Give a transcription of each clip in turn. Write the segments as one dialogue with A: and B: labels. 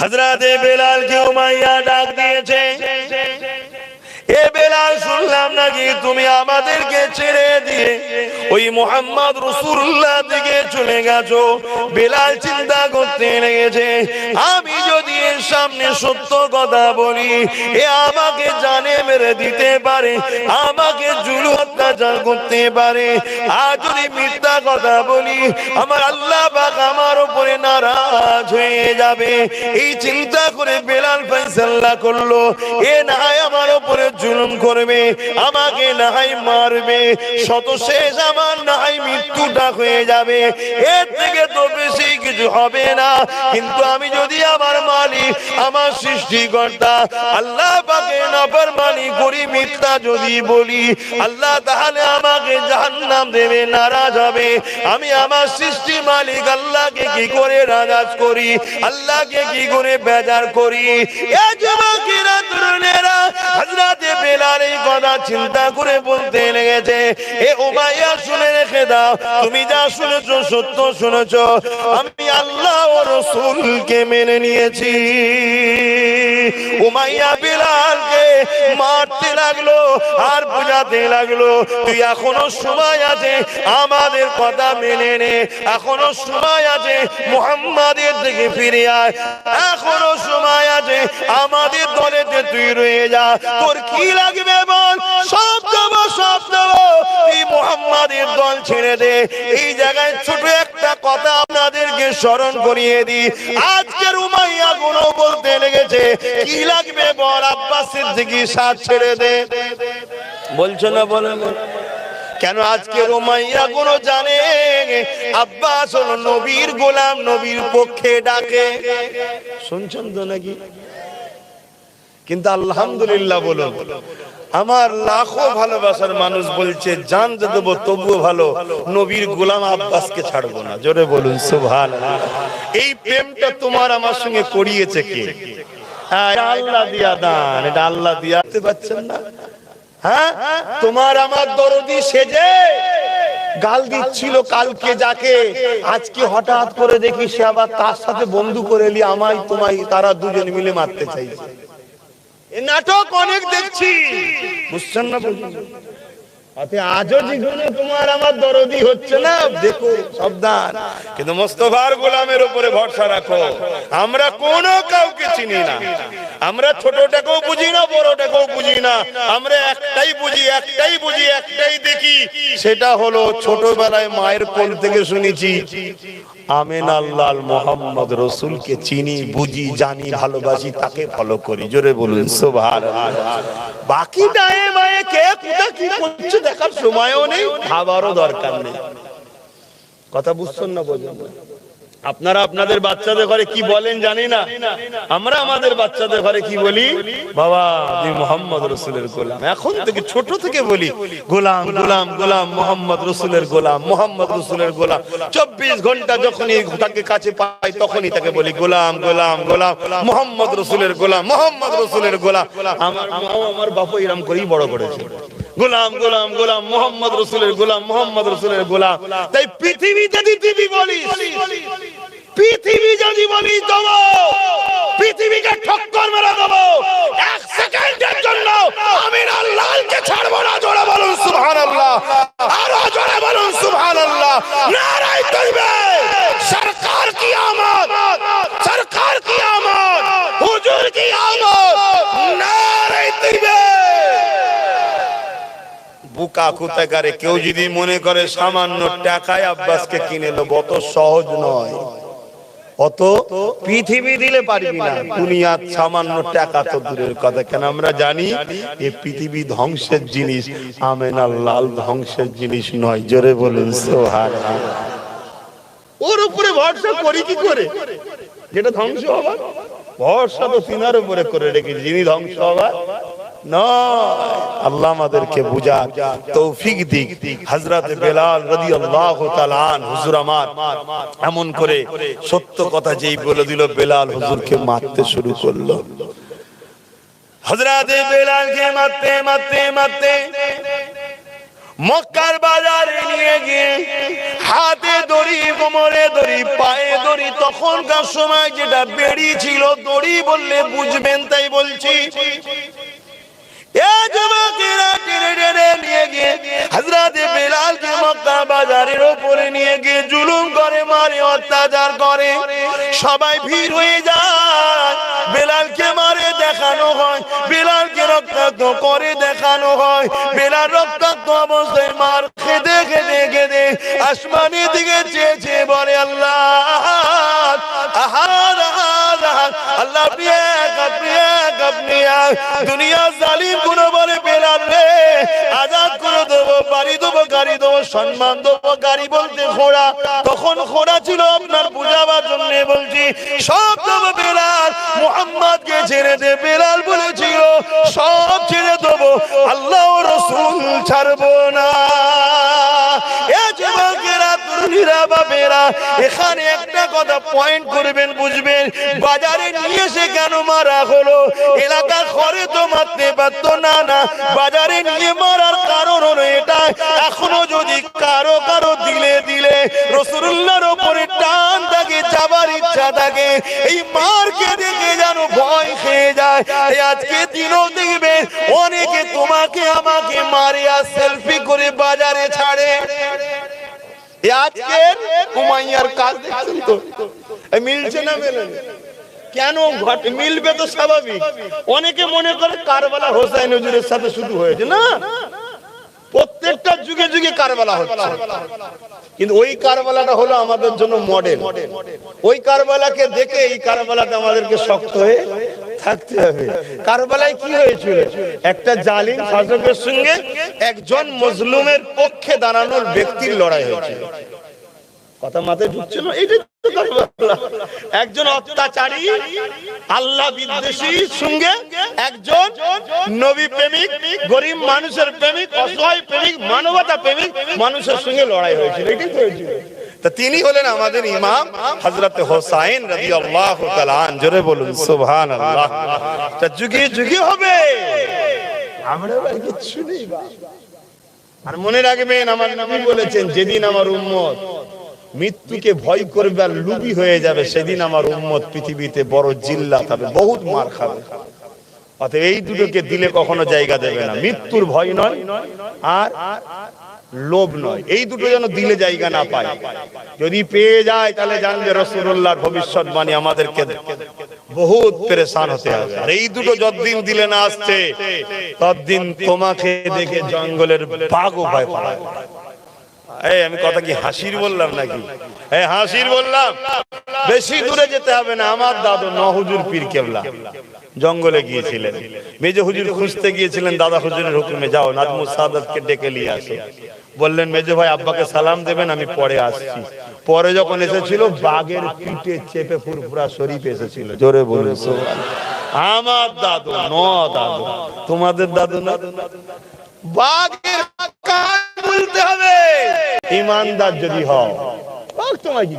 A: হজরতে বেলালকে উমাইয়া ডাক দিয়েছে। এ বেলাল, শুনলাম নাকি তুমি আমাদেরকে ছেড়ে দিয়ে ওই মোহাম্মদ রসুল্লাহ দিকে চলে গেছো? বেলাল চিন্তা করতে লেগেছে, আমি যদি সামনে সত্য কথা বলি, এ আমাকে জানে মেরে দিতে পারে, আমাকে জুলু অত্যাচার করতে পারে। আর যদি মিথ্যা কথা বলি, আমার আল্লাহ পাক আমার উপরে নারাজ হয়ে যাবে। এই চিন্তা করে বেলাল ফয়সাল্লাহ করল, এ না হয় আমার উপরে জুলুম করবে, আমাকে না হয় মারবে শত শেষ আমার না হয় মৃত্যুটা হয়ে যাবে। এর থেকে তো বেশি কিছু হবে না, কিন্তু আমি যদি আমার মালিক আমার সৃষ্টিকর্তা। আল্লাহ পাকে নাফরমানি করি মিথ্যা যদি বলি, আল্লাহ তাহলে আমাকে জাহান্নাম দেবে, নারাজ হবে। আমি আমার সৃষ্টি মালিক আল্লাহকে কি করে নারাজ করি, আল্লাহকে কি করে বেজার করি? এ যুবকেরা তরুণেরা হযরতে বেলাল এই কথা চিন্তা করে বলতে লেগেছে, এ উমাইয়া, শুনে রেখে দাও, তুমি যা শুনেছো সত্য শুনেছো। আমি আল্লাহ ও রসুলকে মেনে নিয়েছি। উমাইয়া বিলালকে মারতে লাগল আর বুঝাতে লাগল, তুই এখনও সময় আছে আমাদের কথা মেনে নে, এখনও সময় আছে মুহাম্মাদের দিকে ফিরে আয়, এখনও সময় আছে আমাদের দলেতে তুই রয়ে যা, তোর কি লাগবে বল? সব দেবো সব দেবো, তুই মুহাম্মাদের দল ছেড়ে দে। এই জায়গায় ছোট আপনাদেরকে স্মরণ করিয়ে দি আজকের উমাইয়া গুলো বলতে লেগেছে, কি লাগবে বল আব্বাসের দিকে সাথ ছেড়ে দে। বলছো না বলে। কেন আজকে রোমাইয়া কোন জানে আব্বাস হলো নবীর গোলাম, নবীর পক্ষে ডাকে। শুনছেন তো নাকি? কিন্তু আলহামদুলিল্লাহ বলুন আমার লাখো ভালোবাসার মানুষ বলছে জানতে দেবো, তবুও ভালো। নবীর গোলাম আব্বাসকে ছাড়বো না। জোরে বলুন সুভান এই প্রেমটা তোমার আমার সঙ্গে করিয়েছে কে? হ্যাঁ আল্লাহ দিয়া দান, এটা আল্লাহ দিয়া। না? হ্যাঁ তোমার আমার দরদি সেজে গাল দিচ্ছিল কালকে যাকে। আজকে হঠাৎ করে দেখি সে আবার তার সাথে বন্ধু করে এলি, আমায় তোমায়, তারা দুজন মিলে মারতে চাইছে। নাটক অনেক দেখছি। বুঝছেন না সেটা হলো ছোটবেলায় মায়ের কোল থেকে শুনেছি, আমেন আল্লাহ মোহাম্মদ রসুলকে চিনি, বুঝি, জানি, ভালোবাসি, তাকে ফলো করি। জোরে বলুন সোভার বাকি কে কি করছে? দেখার সময়ও নেই, খাবারও দরকার নেই। কথা বুঝছেন না বোঝেন আপনারা আপনাদের বাচ্চাদের ঘরে কি বলেন জানি না। আমরা আমাদের বাচ্চাদের ঘরে কি বলি? বাবা তুই মোহাম্মদ রসুলের গোলাম। এখন থেকে, ছোট থেকে বলি, গোলাম গোলাম গোলাম, মোহাম্মদ রসুলের গোলাম, মোহাম্মদ রসুলের গোলাম। চব্বিশ ঘণ্টা যখনই তাকে কাছে পাই, তখনই তাকে বলি, গোলাম গোলাম গোলাম, মোহাম্মদ রসুলের গোলাম, মোহাম্মদ রসুলের গোলাম। আমার আমার বাপ এরম করেই বড় করেছে। গোলাম গোলাম গোলাম, মোহাম্মদ রসুলের গোলাম, মোহাম্মদ রসুলের গোলাম। তাই পৃথিবীতে পৃথিবী বলিস, পৃথিবী যদি বলিস দেবো। পৃথিবীকে ঠক্কর মেরে দেবো। এক সেকেন্ডের জন্য আমি লালকে ছাড়বো না, জোরে বলুন সুবহান আল্লাহ আরও জোরে বলুন সুবহান আল্লাহ নারাই তৈবে সরকার কি সরকার কি হুজুর কি নারাই তৈবে বুকা কুতাকারে কেউ যদি মনে করে সামান্য টাকায় আব্বাসকে কিনে নেব, অত সহজ নয়। অত পৃথিবী দিলে পারবি না, দুনিয়ার সামান্য টাকা তো দূরের কথা। কেন আমরা জানি এই পৃথিবী ধ্বংসের জিনিস, আমেনা লাল ধ্বংসের জিনিস নয়। জোরে বলুন সোহার ওর উপরে ভরসা করি কি করে? যেটা ধ্বংস হবার। ভরসা তো তিনার উপরে করে রেখেছি। যিনি ধ্বংস হবার এমন করে সত্য কথা যেই বলে দিল, বেলাল মারতে শুরু করল। মক্কার বাজারে নিয়ে গিয়ে হাতে দড়ি, কোমরে দড়ি, পায়ে দড়ি, তখনকার সময় যেটা বেড়ি ছিল দড়ি বললে বুঝবেন, তাই বলছি। সবাই ভিড় হয়ে যায়। বেলালকে মারে, দেখানো হয়। বেলালকে রক্তাক্ত করে, দেখানো হয়। বেলাল রক্তাক্ত অবস্থায় মার খেদে খেদে খেদে আসমানের দিকে চেয়ে দুনিয়া জালিম কোন বলে রে। আজাদ করে দেবো, বাড়ি দেবো, গাড়ি দেবো, সম্মান দেবো, গাড়ি বলতে ঘোড়া। তখন ঘোড়া ছিল আপনার বুঝাবার জন্য বলছি, সব দেবো বেলাল, মোহাম্মদকে ছেড়ে দে, বেলাল বলেছিল, সব বাপেরা এখানে একটা কথা পয়েন্ট করবেন, বুঝবেন। বাজারে নিয়ে এসে কেন মারা হলো? এলাকা ঘরে তো মারতে পারতো না না। বাজারে নিয়ে মারার কারণ হলো এটা এখনও যদি কারও কারও দিলে দিলে, রসুল্লাহর ওপরে টান থাকে, যাবার ইচ্ছা থাকে, এই মারকে দেখে যেন ভয় খেয়ে যায়। আজকে দিনও দেখবেন, অনেকে তোমাকে আমাকে মারিয়া সেলফি করে বাজারে এ আজকে উমাইয়ার কাজ দেখছেন তো? মিলছে না কেন ঘটে মিলবে তো স্বাভাবিক। অনেকে মনে করে কারবালা হোসাইন হুজুরের সাথে শুরু হয়েছে, না? প্রত্যেকটা যুগে যুগে কারবালা হচ্ছে। কিন্তু ওই কারবালাটা হলো আমাদের জন্য মডেল ওই কারবালাকে দেখে এই কারবালাটা আমাদেরকে শক্ত হয়ে থাকতে হবে। কারবালায় কি হয়েছিল? একটা জালিম শাসকের সঙ্গে একজন মজলুমের পক্ষে দাঁড়ানোর ব্যক্তির লড়াই হয়েছিল। কথা মাথায় ঢুকছে কারবালা। একজন অত্যাচারী, আল্লাহ বিদ্বেষীর সঙ্গে একজন নবী প্রেমিক, গরিব মানুষের প্রেমিক, অসহায় প্রেমিক, মানবতা প্রেমিক মানুষের সঙ্গে লড়াই হয়েছিল। এটাই তো হয়েছিল। তিনি হলেন আমাদের ইমাম হযরত হোসাইন তাআলা আন জোরে বলুন, সুবহানাল্লাহ। তা যুগে যুগে হবে। আমরা কিচ্ছু নেই। আর মনে রাখবেন, আমার নবী বলেছেন, যেদিন আমার উম্মত মৃত্যুকে ভয় করবে আর লুবি হয়ে যাবে, সেদিন আমার উম্মত পৃথিবীতে বড় জিল্লা হবে বহুত মার খাবে। অতএব এই দুটোকে দিলে কখনো জায়গা দেবে না। মৃত্যুর ভয় নয়, আর লোভ নয়। এই দুটো যেন দিলে জায়গা না পায়। যদি পেয়ে যায়, তাহলে জানবে রসুল্লাহর ভবিষ্যৎবাণী আমাদেরকে বহুত পেরেশান হতে হবে। আর এই দুটো যতদিন দিলে না আসছে, ততদিন তোমাকে দেখে জঙ্গলের বাঘও ভয় পায় আমি কথা কি হাসির বললাম নাকি? এই, হাসির বললাম। বেশি দূরে যেতে হবে না, আমার দাদু ন হুজুর পীর কেবলা। জঙ্গলে গিয়েছিলেন। মেজে হুজুর খুঁজতে গিয়েছিলেন, দাদা হুজুরের হুকুমে, যাও, নাজমুল সাদাতকে ডেকে নিয়ে আসো। বললেন, মেজে ভাই, আব্বাকে সালাম দেবেন, আমি পরে আসছি। পরে যখন এসেছিল, বাঘের পিঠে চেপে ফুরফুরা শরীফ এসেছিল। জোরে বলুন আমার দাদু, ন দাদু। তোমাদের দাদু না? বাঘের বলতে হবে। ইমানদার যদি হও। বাঘ তোমায় কি?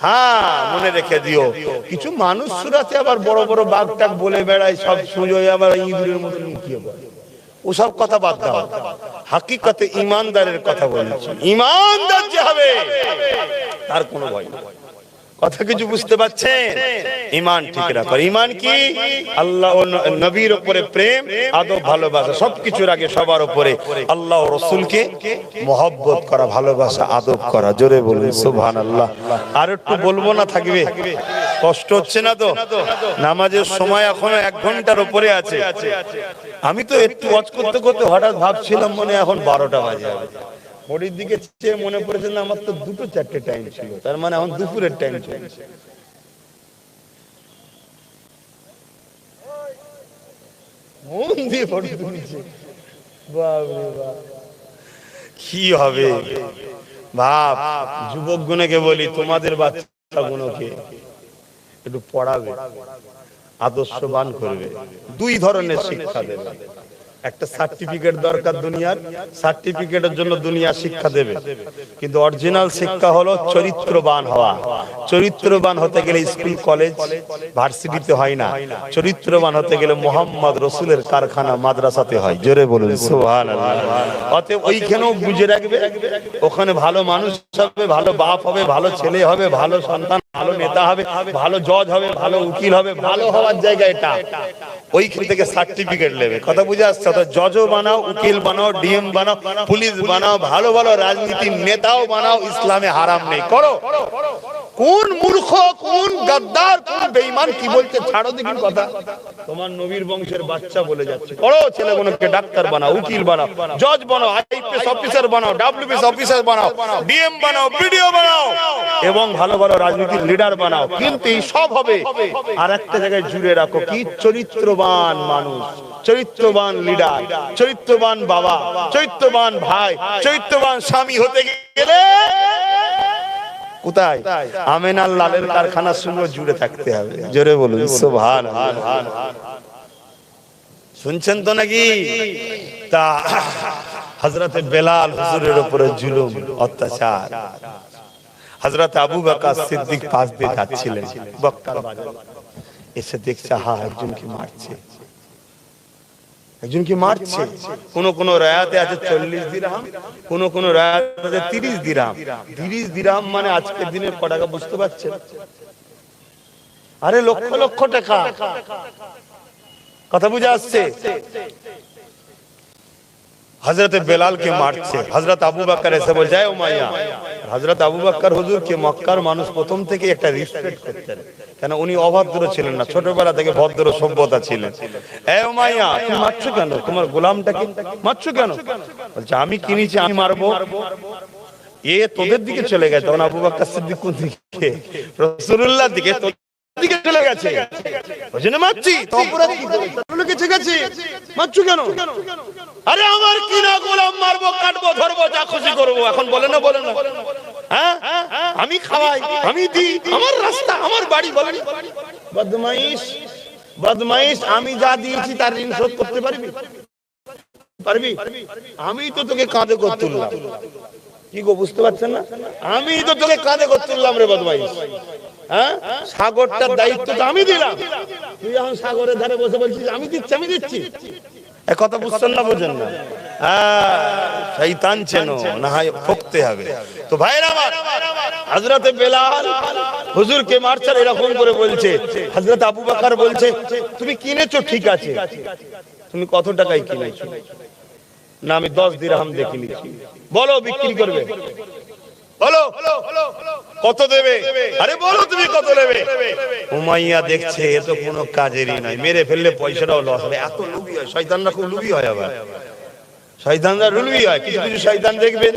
A: হ্যাঁ মনে রেখে দিও। কিছু মানুষ সুরাতে আবার বড় বড় বাঘ টাক বলে বেড়ায়, সব সুযোগ আবার ইঁদুরের মতো লুকিয়ে পড়ে। ওসব কথা বাদ দাও। হাকিকতে ইমানদারের কথা বলছি। ইমানদার যে হবে, তার কোনো ভয় নেই। কথা কিছু বুঝতে পারছেন? ইমান ঠিক রাখো ইমান কি? আল্লাহ নবীর উপরে প্রেম, আদব, ভালোবাসা, সবকিছুর আগে সবার উপরে আল্লাহ ও রসুলকে মহব্বত করা, ভালোবাসা, আদব করা। জোরে বলুন সুবহান আল্লাহ আর একটু বলব না, থাকবে? কষ্ট হচ্ছে না তো? নামাজের সময় এখনও এক ঘণ্টার উপরে আছে। আমি তো একটু ওয়াচ করতে করতে হঠাৎ ভাবছিলাম মনে এখন বারোটা বাজে। ঘড়ির দিকে চেয়ে মনে পড়েছে না আমার তো দুটো চারটে টাইম ছিল। তার মানে এখন দুপুরের টাইম চলছে মন দিয়ে ফটো তুলছে। কি হবে? বাপ, যুবক গুণকে বলি, তোমাদের বাচ্চা গুণকে একটু পড়াবে, আদর্শবান করবে। দুই ধরনের শিক্ষা দেবে।
B: একটা সার্টিফিকেট দরকার দুনিয়ার সার্টিফিকেটের জন্য দুনিয়া শিক্ষা দেবে। কিন্তু অরিজিনাল শিক্ষা হলো চরিত্রবান হওয়া। চরিত্রবান হতে গেলে স্কুল, কলেজ, ভার্সিটিতে হয় না। চরিত্রবান হতে গেলে মোহাম্মদ রসুলের কারখানা মাদ্রাসাতে হয়। জোরে বলুন অতএব ওইখানেও বুঝে রাখবে, ওখানে ভালো মানুষ হবে, ভালো বাপ হবে, ভালো ছেলে হবে, ভালো সন্তান ভালো নেতা হবে ভালো জজ হবে ভালো উকিল হবে ভালো হওয়ার জায়গা এটা। ওইখান থেকে সার্টিফিকেট নেবে। কথা বুঝে আসছে? তো জজও বানাও উকিল বানাও ডিএম বানাও পুলিশ বানাও ভালো ভালো রাজনীতির নেতাও বানাও ইসলামে হারাম নেই। করো। কোন মূর্খ কোন গাদ্দার কোন বেঈমান কি বলছে ছাড়ো দেখি কথা। তোমার নবীর বংশের বাচ্চা বলে যাচ্ছে। করো ছেলেগুলোকে ডাক্তার বানাও উকিল বানাও জজ বানাও আইপিএস অফিসার বানাও ডাব্লিউবিএস অফিসার বানাও ডিএম বানাও বিডিও বানাও। এবং ভালো ভালো রাজনীতির লিডার বানাও। কিন্তু সব হবে। আর একটা জায়গায় জুড়ে রাখো কি? চরিত্রবান মানুষ, চরিত্রবান লিডার চরিত্রবান বাবা, চরিত্রবান ভাই, চরিত্রবান স্বামী হতে গেলে কোথায়? আমেনার লালের কারখানার সঙ্গে জুড়ে থাকতে হবে। জোরে বলুন সোভান শুনছেন তো নাকি? তা হজরতে বেলাল হুজুরের উপরে জুলুম, অত্যাচার। হজরত আবু বকর সিদ্দিক পাশ দিয়ে যাচ্ছিলেন। বাজার। এসে দেখছে হা একজনকে মারছে? একজনকে মারছে? কোন কোন রায়াতে আছে চল্লিশ দিরাম, কোন কোন রায়াতে আছে তিরিশ দিরাম। তিরিশ দিরাম মানে আজকের দিনের টাকা বুঝতে পারছেন? আরে লক্ষ লক্ষ টাকা। কথা বুঝে আসছে? হজরত বেলালকে মারছে। হজরত আবু বাক্কার এসে বল যায় উমাইয়া হজরত আবু বাক্কার হুজুরকে মক্কার মানুষ প্রথম থেকে একটা রেসপেক্ট করতেন। কেন উনি অভদ্র ছিলেন না, ছোটবেলা থেকে ভদ্র সভ্যতা ছিলেন। এ উমাইয়া তুমি মারছো কেন? তোমার গোলামটাকে মারছো কেন? বলছে, আমি কিনেছি, আমি মারবো। এ তোদের দিকে চলে গেছে। তখন আবু বাক্কার সিদ্দিক কোন দিকে? রসুল্লাহ দিকে। দিকে চলে গেছে। ওই জন্য মারছি। তো অপরাধ কি করেছে? বলে গেছে গেছে মারছো কেন? আরে আমার কি না গোলাম মারবো কাটবো ধরবো যা খুশি করব। এখন বলে না বলে না। হ্যাঁ? আমি খাওয়াই আমি দিই। আমার রাস্তা আমার বাড়ি বলেন বদমাইশ বদমাইশ আমি যা দিয়েছি তার ঋণ শোধ করতে পারবি? পারবি? আমি তো তোকে কাঁধে করে তুললাম। কি গো বুঝতে পারছেন না? আমি তো তোকে কাঁধে করে তুললাম রে বদমাইশ। হ্যাঁ? সাগরটার দায়িত্ব তো আমি দিলাম। তুই এখন সাগরের ধারে বসে বলছিস আমি দিচ্ছি আমি দিচ্ছি। কথা বুঝছেন না বোঝেন না। হ্যাঁ শৈতান চেনো না হয় ঠকতে হবে। তো ভাইরা আমার হযরতে বেলাল হুজুরকে মারছার এরকম করে বলছে। হযরত আবু বকর বলছে তুমি কিনেছো ঠিক আছে। তুমি কত টাকায় কিনেছো? না আমি 10 দিরহাম দিয়ে কিনেছি বলো বিক্রি করবে। বলো। কত দেবে? আরে বলো তুমি কত নেবে? উমাইয়া দেখছে, এ তো কোনো কাজেরই নয় মেরে ফেললে পয়সাটাও লস হবে। এত লুবি হয়, শয়তানরা খুব লুবি হয় আবার। শয়তানরা লুবি হয়। কিছু কিছু শয়তান দেখবে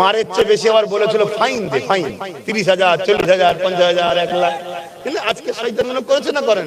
B: মারের চেয়ে বেশি আবার বলেছিল, ফাইন দে, ফাইন। তিরিশ হাজার, চল্লিশ হাজার, পঞ্চাশ হাজার, এক লাখ। কিন্তু আজকে শয়তান মনে করেছে না করেন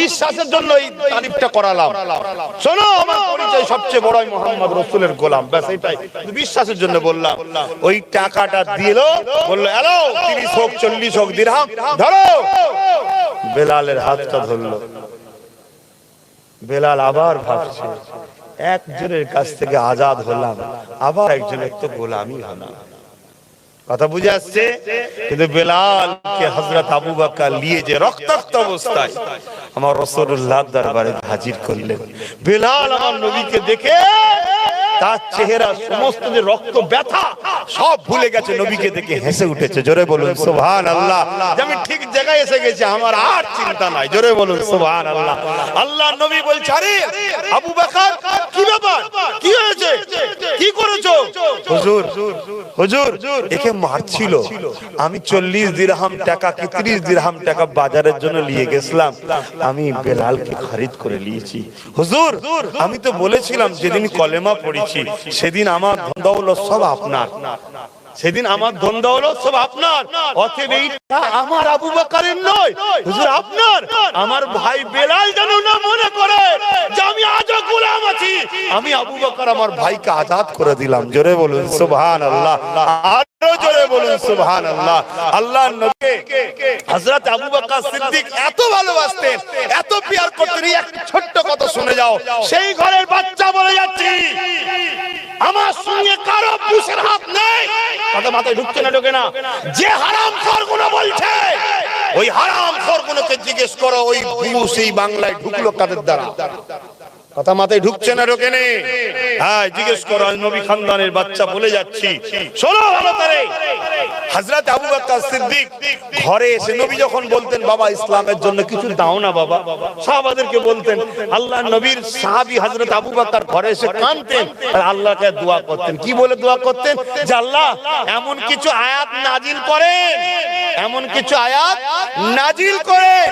B: বিশ্বাসের জন্য এই তারিফটা করালাম। শোনো, আমার পরিচয় সবচেয়ে বড় মোহাম্মদ রসুলের গোলাম। ব্যাস এটাই বিশ্বাসের জন্য বললাম। ওই টাকাটা দিল, বলল এলো তিরিশ হোক, চল্লিশ হোক, দিরহাম, ধরো। বেলালের হাতটা ধরলো। বেলাল আবার ভাবছে একজনের কাছ থেকে আজাদ হলাম, আবার একজনের তো গোলামি হলাম। কথা বুঝে আসছে? কিন্তু বেলাল কে হজরত আবু বাকা নিয়ে যে রক্তাক্ত অবস্থায় আমার রসরুল্লাহ দরবারে হাজির করলেন। বেলাল আমার নবীকে দেখে তার চেহারা, সমস্ত যে রক্ত ব্যথা, সব ভুলে গেছে, নবীকে দেখে হেসে উঠেছে। জোরে বলুন সুবহান আল্লাহ আমি ঠিক জায়গায় এসে গেছি, আমার আর চিন্তা নাই। জোরে বলুন সুবহান আল্লাহ আল্লাহ নবী বলছে, আরে, আবু বকর, কি ব্যাপার? কি হয়েছে? কি করেছ? হুজুর হুজুর, একে মারছিল। আমি চল্লিশ দিরহাম টাকা কি ত্রিশ দিরহাম টাকা বাজারের জন্য নিয়ে গেছিলাম। আমি বেলালকে খরিদ করে নিয়েছি। হুজুর, আমি তো বলেছিলাম, যেদিন কলেমা পড়েছি সেদিন আমার ধন দৌলত সব আপনার। সেদিন আমার ধন দৌলত সব আপনার। অতএব এইটা আমার আবু বকরের নয়। হুজুর, আপনার। আমার ভাই বেলাল যেন না মনে করে যে আমি আজও গোলাম আছি। আমি আবু বকর আমার ভাইকে আজাদ করে দিলাম। জোরে বলুন, সুবহানাল্লাহ। আরও জোরে বলুন আল্লাহ হযরত আবু বকর সিদ্দিক এত ভালোবাসতেন, এত পিয়ার করতেন একটা ছোট্ট কথা শুনে যাও। সেই ঘরের বাচ্চা বলে যাচ্ছি। আমার সঙ্গে কারও পুষের হাত নেই। কথা মাথায় ঢুকছে না, ঢোকে না। যে হারাম খরগুলো বলছে, ওই হারাম খরগুলোকে জিজ্ঞেস করো, ওই এই বাংলায় ঢুকলো কাদের দ্বারা? কথা মাথায় ঢুকছে না ঢোকে হ্যাঁ জিজ্ঞেস করো নবী খানদানের বাচ্চা বলে যাচ্ছি। শোনো ভালো করে। আবু বকর সিদ্দিক ঘরে এসে নবী যখন বলতেন, বাবা, ইসলামের জন্য কিছু দাও না বাবা। সাহাবাদেরকে বলতেন, আল্লাহ নবীর সাহাবী আবু বকর ঘরে এসে কাঁদতেন। আর আল্লাহকে দোয়া করতেন। কি বলে দোয়া করতেন? যে আল্লাহ, এমন কিছু আয়াত নাজিল করেন। এমন কিছু আয়াত নাজিল করেন,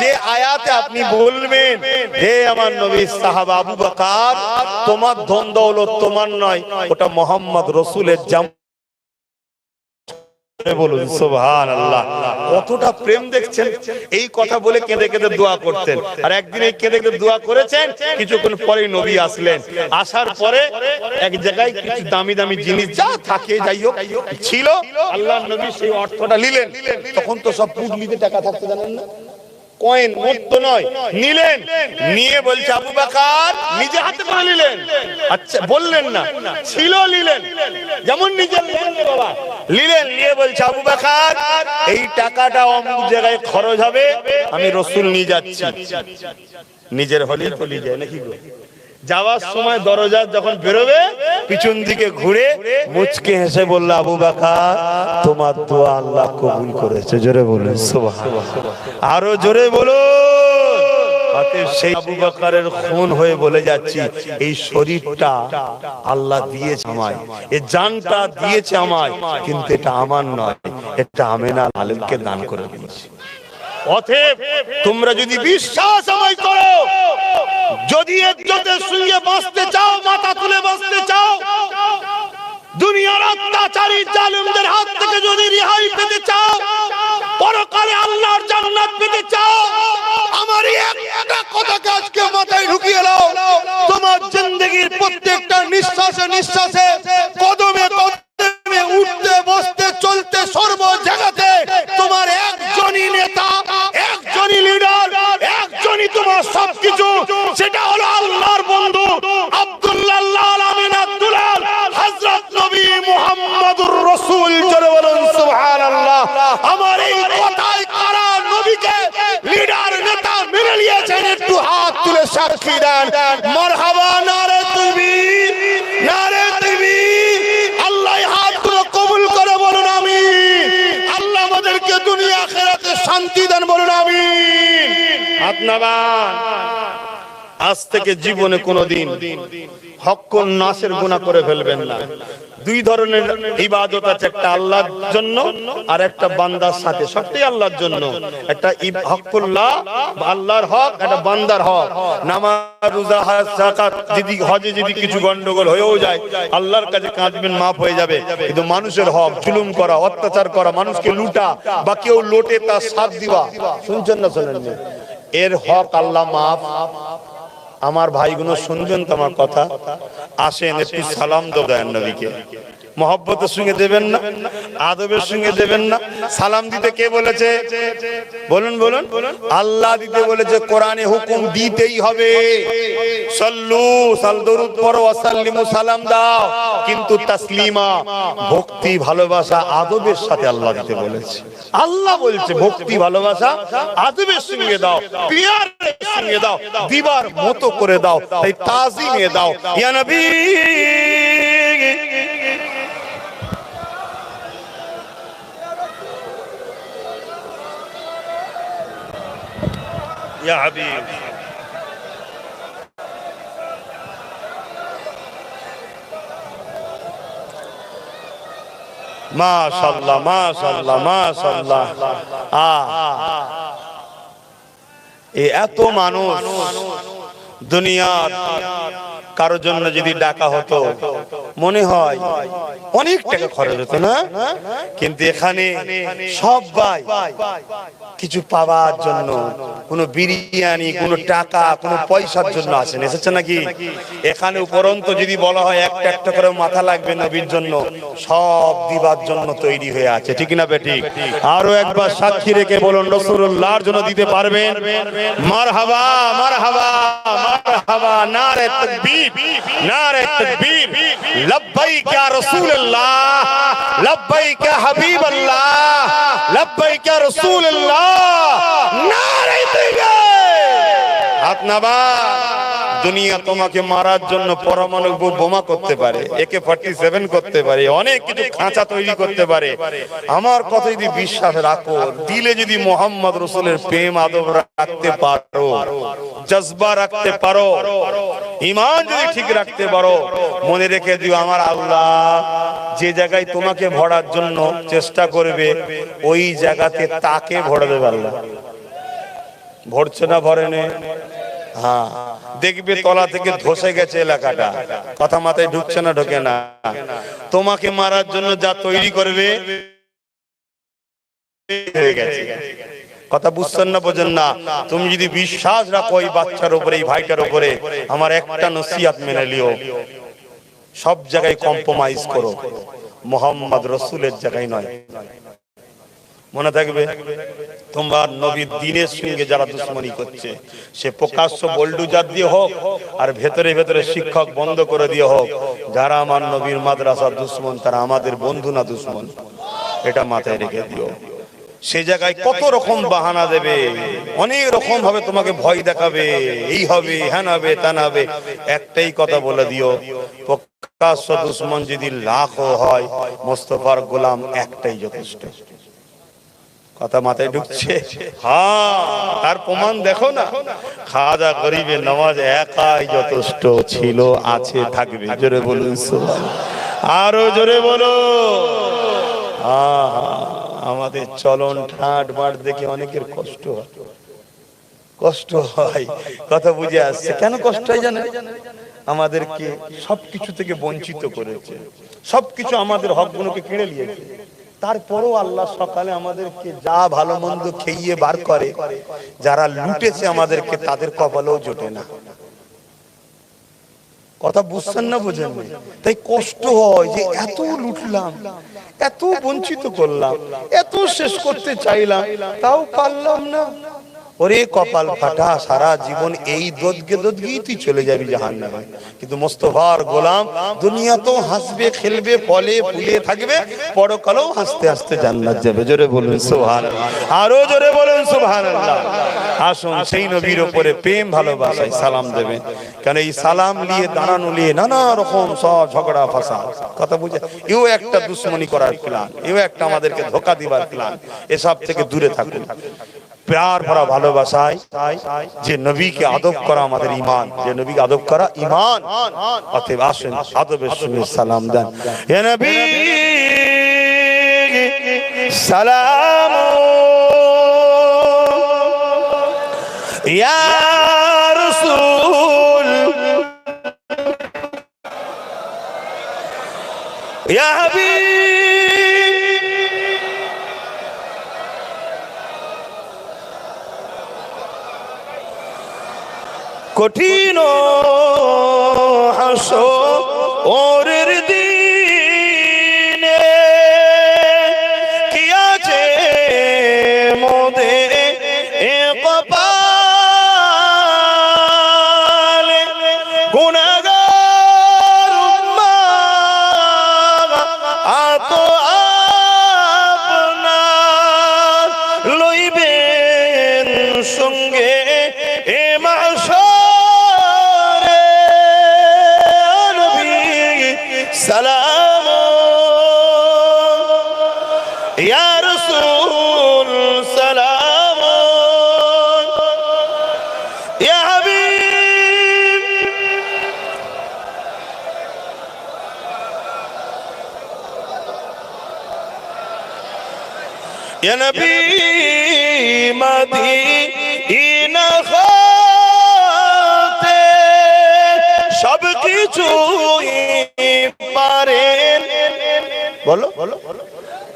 B: যে আয়াতে আপনি বলবেন, হে আমার নবী সাহাবা আবু বকর, তোমার ধন দৌলত তোমার নয়, ওটা মোহাম্মদ রসুলের জাম। কেঁদে কিছুক্ষণ পরেই নবী আসলেন। আসার পরে এক জায়গায় দামি দামি জিনিস যা থাকে, যাই হোক, ছিল, আল্লাহ নবী সেই অর্থটা নিলেন। তখন তো সব পুটলিতে টাকা থাকতে, জানেন না? কয়েন মুক্ত নয়। নিলেন, নিয়ে বলছে আবু বাকার নিজে হাতে করে নিলেন। আচ্ছা বললেন না, ছিল নিলেন। যেমন নিজে বাবা। নিলেন, নিয়ে বলছে আবু বাকার, এই টাকাটা অমুক জায়গায় খরচ হবে, আমি রসুল নিয়ে যাচ্ছি। নিজের হলি নিয়ে যায়, নাকি? যাওয়ার সময় দরজা যখন বেরোবে, পিছন দিকে ঘুরে মুচকে হেসে বলল, আবু বাকার, তোমার দোয়া আল্লাহ কবুল করেছে। জোরে বলুন আরও জোরে বলো বলে যাচ্ছি, এই আল্লাহ জানটা কিন্তু এটা আমার নয়, এটা দান করে তোমরা যদি বিশ্বাস আমায় করো যদি ইজ্জতের সঙ্গে বাঁচতে চাও, মাথা তুলে বাঁচতে চাও, দুনিয়ার অত্যাচারী জালিমদের হাত থেকে যদি রেহাই পেতে চাও, পরকালে আল্লাহর জান্নাত পেতে চাও, আমার একটা কথাকে আজকে মাথায় ঢুকিয়ে নাও তোমার জিন্দগির প্রত্যেকটা নিঃশ্বাসে নিঃশ্বাসে, কদমে কদমে উঠতে, বসতে, চলতে সর্ব জায়গাতে তোমার একজনই লিডার একজনই সবকিছু সেটা হলো আল্লাহর বন্ধু আব্দুল্লাহ লাল আমিন আব্দুল্লাহ হযরত নবী মুহাম্মদুর রাসূল জোরে বলুন আমার এই কথাই কারা নবীকে লিডার নেতা মেনে নিয়েছেন। একটু হাত তুলে সাক্ষী দেন। মারহাবা, নারে তুমি নারে তুমি। আল্লাহ হাতগুলো কবুল করে বলুন আমি আল্লাহ আমাদেরকে দুনিয়া, আখেরাতে শান্তি দেন বলুন আমি হাত আজ থেকে জীবনে কোনোদিন হক্কন নাশের গুনাহ করে ফেলবেন না। দুই ধরনের ইবাদত আছে একটা আল্লাহর জন্য আর একটা বান্দার সাথে। সবটাই আল্লাহর জন্য। একটা হকুল্লাহ আল্লাহর হক একটা বান্দার হক। নামাজ রোজা হজ যাকাত যদি হজে যদি কিছু গন্ডগোল হয়েও যায় আল্লাহর কাছে কাঁদবেন মাফ হয়ে যাবে। কিন্তু মানুষের হক জুলুম করা অত্যাচার করা মানুষকে লুটা বা কেউ লোটে তার সাথ দিবা। শুনছেন না শোনেন এর হক আল্লাহ মাফ আমার ভাইগুলো শুনবেন তোমার কথা। আসেন একটু সালাম দো দয়ান নবীকে। মহব্বতের সঙ্গে দেবেন না, আদবের সঙ্গে দেবেন না। সালাম দিতে কে বলেছে? বলুন বলুন। আল্লাহ দিতে বলেছে, কোরআনে হুকুম দিতেই হবে। সল্লু, সাল দরুদ পড়ো, ওয়াসাল্লিমু সালাম দাও। কিন্তু তাসলিমা, ভক্তি, ভালোবাসা, আদবের সাথে আল্লাহ দিতে বলেছে। আল্লাহ বলছে, ভক্তি, ভালোবাসা, আদবের সঙ্গে দাও, পিয়ারের সঙ্গে দাও, দিবার মতো করে দাও, তাই তাজিমে দাও। ইয়া নবী! ইয়া হাবিব মাশাআল্লাহ মাশাআল্লাহ মাশাআল্লাহ আ এ এত মানুষ দুনিয়ার কারোর জন্য যদি ডাকা হতো মনে হয় অনেক টাকা খরচ হতো না? কিন্তু এখানে সবাই কিছু পাওয়ার জন্য, কোনো বিরিয়ানি, কোনো টাকা, কোনো পয়সার জন্য আসেন। এসেছে নাকি? এখানে উপরন্ত যদি বলা হয় একটা একটা করে মাথা লাগবে নবীর জন্য, সব দিবার জন্য তৈরি হয়ে আছে। ঠিক না বেটি আরও একবার সাক্ষী রেখে বলুন, রসুল্লাহর জন্য দিতে পারবেন? মার হাবা মার হাবা মার হাবা নারে তকবীর নারে তকবীর লব্বাইক ইয়া রাসূলুল্লাহ লব্বাইক ইয়া হাবিবাল্লাহ লব্বাইক ইয়া রাসূলুল্লাহ। নারে তকবীর হাত নাবা দুনিয়া তোমাকে মারার জন্য পরমাণু বোমা করতে পারে একে ফর্টি সেভেন করতে পারে, অনেক কিছু খাঁচা তৈরি করতে পারে। আমার কথা যদি বিশ্বাস রাখো, দিলে যদি মোহাম্মদ রসুলের প্রেম আদব রাখতে পারো, জজবা রাখতে পারো ইমান যদি ঠিক রাখতে পারো, মনে রেখে দিও আমার আল্লাহ, যে জায়গায় তোমাকে ভরার জন্য চেষ্টা করবে, ওই জায়গাতে তাকে ভরে দেবে আল্লাহ। ভরছে না ভরেনে হ্যাঁ দেখবে তলা থেকে ধসে গেছে এলাকাটা। কথা মাথায় ঢুকছে না, ঢোকে না। তোমাকে মারার জন্য যা তৈরি করবে কথা বুঝছেন না, বোঝেন না। তুমি যদি বিশ্বাস রাখো ওই বাচ্চার উপরে, এই ভাইটার উপরে, আমার একটা নসিহাত মেনে লিও সব জায়গায় কম্প্রোমাইজ করো। মোহাম্মদ রসুলের জায়গায় নয়। মনে থাকবে? তোমার নবীর দিনের সঙ্গে যারা দুশ্মনী করছে, সে প্রকাশ্য বল্ডুজার দিয়ে হোক আর ভেতরে ভেতরে শিক্ষক বন্ধ করে দিয়ে হোক, যারা আমার নবীর মাদ্রাসার দুশ্মন, তারা আমাদের বন্ধু না দুশ্মন? এটা মাথায় রেখে দিও। সে জায়গায় কত রকম বাহানা দেবে, অনেক রকম ভাবে তোমাকে ভয় দেখাবে, এই হবে হ্যান হবে ত্যান হবে। একটাই কথা বলে দিও, প্রকাশ্য দুশ্মন যদি লাখও হয়, মোস্তফার গোলাম একটাই যথেষ্ট। কথা মাথায় ঢুকছে। হ্যাঁ তার প্রমাণ দেখো না। খাওয়া করিবে নামাজ একাই যথেষ্ট ছিল, আছে, থাকবে। জোরে বলুন আরও জোরে বলো। আমাদের চলন ঠাট বাট দেখে অনেকের কষ্ট হয়। কষ্ট হয়, কথা বুঝে আসছে। কেন কষ্ট হয় জানেন? আমাদেরকে সবকিছু থেকে বঞ্চিত করেছে। সবকিছু আমাদের হকগুলোকে কেড়ে নিয়েছে। তারপরও আল্লাহ সকালে আমাদেরকে যা ভালো মন্দ খেয়ে বার করে, যারা লুটেছে আমাদেরকে তাদের কপালেও জোটে না। কথা বুঝছেন না বোঝেন তাই কষ্ট হয় যে এত লুটলাম, এত বঞ্চিত করলাম, এত শেষ করতে চাইলাম, তাও পারলাম না। ওরে কপাল ফাটা, সারা জীবন এই দোদগে দোদগেই তুই চলে যাবি জাহান নামে কিন্তু মোস্তফার গোলাম দুনিয়া তো হাসবে, খেলবে ফলে ফুলে থাকবে, পরকালেও হাসতে হাসতে জান্নাত যাবে। জোরে বলুন সুবহান আরও জোরে বলুন, সুবহানাল্লাহ। আসুন, সেই নবীর উপরে প্রেম, ভালোবাসায় সালাম দেবেন কারণ এই সালাম নিয়ে, দাঁড়ানো নিয়ে নানা রকম সব ঝগড়া, ফাঁসা। কথা বুঝে? এও একটা দুশ্মনী করার প্ল্যান এও একটা আমাদেরকে ধোকা দিবার প্ল্যান এসব থেকে দূরে থাকুন। প্যার ভরা ভালোবাসায় যে নবীকে আদব করা আমাদের ইমান যে নবীকে আদব করা ইমান অতএব আসেন আদবের সঙ্গে সালাম দেন হে নবী সালাম ইয়া রাসূল ইয়া হাবিব কঠিন হাসো ওর দিন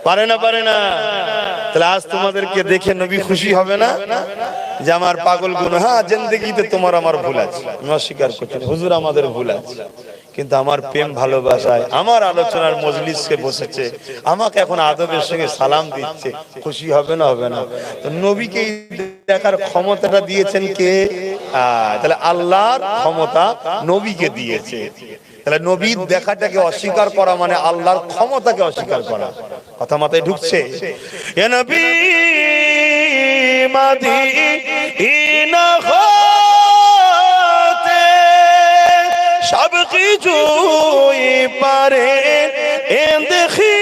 A: পারে না পারে না। তাহলে আজ তোমাদেরকে দেখে নবী খুশি হবে না? যে আমার পাগল গুণ হ্যাঁ জিন্দগিতে তোমার আমার ভুল আছে। আমি অস্বীকার হুজুর, আমাদের ভুল আছে। কিন্তু আমার প্রেম ভালোবাসায়, আমার আলোচনার মজলিসকে বসেছে, আমাকে এখন আদবের সঙ্গে সালাম দিচ্ছে, খুশি হবে না হবে না? নবীকে দেখার ক্ষমতাটা দিয়েছেন কে? তাহলে আল্লাহর ক্ষমতা নবীকে দিয়েছে। তাহলে নবীর দেখাটাকে অস্বীকার করা মানে আল্লাহর ক্ষমতাকে অস্বীকার করা। কথা মাথায় ঢুকছে? এ নবী মাদিনা হতে সব কিছুই পারে দেখি।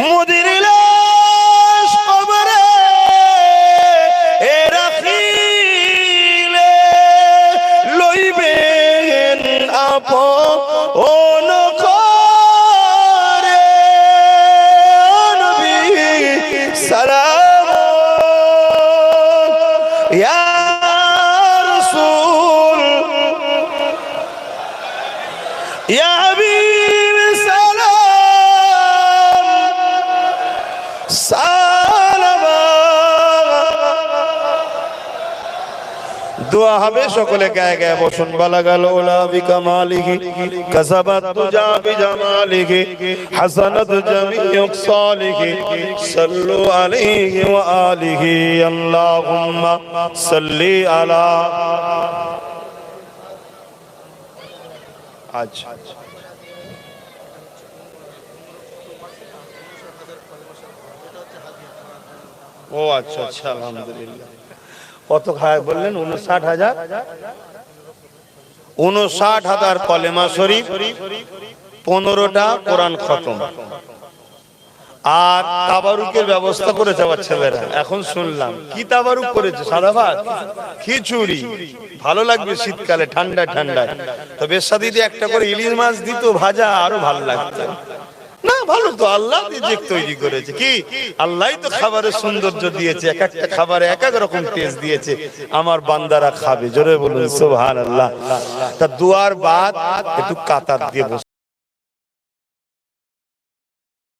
A: মুদির হবে, সকলে গায়ে গায়ে বসুন। বালা গেল ওলা বিকামালিহি কাসাবাত তুজা বিজামালিহি, হাসানাত জামিউক সালিহি, সাল্লু আলাইহি ওয়া আলিহি, আল্লাহুম্মা সাল্লি আলা আচ্ছা ও আচ্ছা আচ্ছা আলহামদুলিল্লাহ। কত খায় বললেন? উনষাট হাজার। উনষাট হাজার কলেমা শরীফ, পনেরোটা কোরআন খতম। আর তাবারুকের ব্যবস্থা করেছে আমার ছেলেরা। এখন শুনলাম, কি তাবারুক করেছে? সাদা ভাত? খিচুড়ি। ভালো লাগবে শীতকালে ঠান্ডা ঠান্ডায়। তবে সাথে একটা করে ইলিশ মাছ দিত, ভাজা আরও ভালো লাগতো। না, ভালো তো, আল্লাহ তৈরি করেছে। কি? আল্লাহই তো খাবারের সৌন্দর্য দিয়েছে, এক একটা খাবারে এক এক রকম টেস্ট দিয়েছে। আমার বান্দারা খাবে, জোরে বলুন আল্লাহ তা দুয়ার বাদ, একটু কাতার দিয়ে